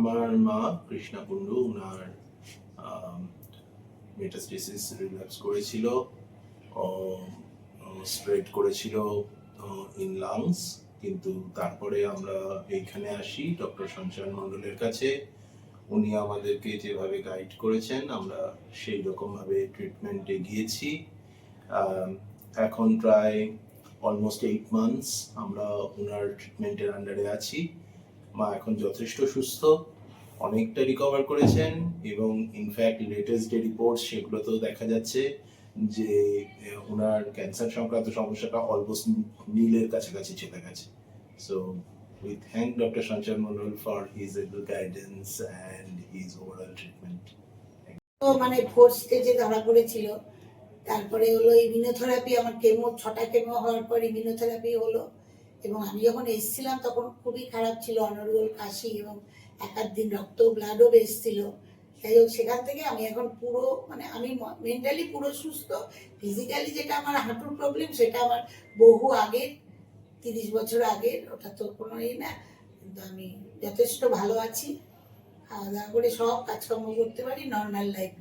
আমার মা কৃষ্ণা কুণ্ডু ওনার মেটাস্টেসিস রিল্যাপস করেছিল স্প্রেড করেছিল ইন লাংস কিন্তু তারপরে আমরা এইখানে আসি ডক্টর সঞ্চয়ন মণ্ডলের কাছে। উনি আমাদেরকে যেভাবে গাইড করেছেন, আমরা সেই রকমভাবে ট্রিটমেন্টে গিয়েছি। এখন প্রায় অলমোস্ট এইট মান্থস আমরা ওনার ট্রিটমেন্টের আন্ডারে আছি। মা এখন যথেষ্ট সুস্থ, অনেকটা রিকভার করেছেন এবং ইনফ্যাক্ট লেটেস্ট যে রিপোর্ট সেগুলোতেও দেখা যাচ্ছে যে ওনার ক্যান্সার সংক্রান্ত সমস্যাটা অলমোস্ট নীলের কাছাকাছি চলে গেছে। So we thank doctor Sanjay Mondal for able guidance and his overall treatment তো মানে ফোর্থ স্টেজে ধরা পড়েছিল, তারপরে হলো ইমিউনোথেরাপি আমার কেমো ছটা কেমো হওয়ার পর ইমিউনোথেরাপি হলো। এবং আমি যখন এসেছিলাম, তখন খুবই খারাপ ছিল, অনর্গল, কাশি এবং এক দিন রক্ত ব্লাডও বেসছিল যাই হোক, সেখান থেকে আমি এখন পুরো মানে আমি মেন্টালি পুরো সুস্থ। ফিজিক্যালি যেটা আমার হাঁটুর প্রবলেম সেটা আমার বহু আগের, তিরিশ বছর আগের, ওটা তো কোনো ই না। কিন্তু আমি যথেষ্ট ভালো আছি। খাওয়া দাওয়া করে সব কাজকর্ম করতে পারি নর্মাল লাইফ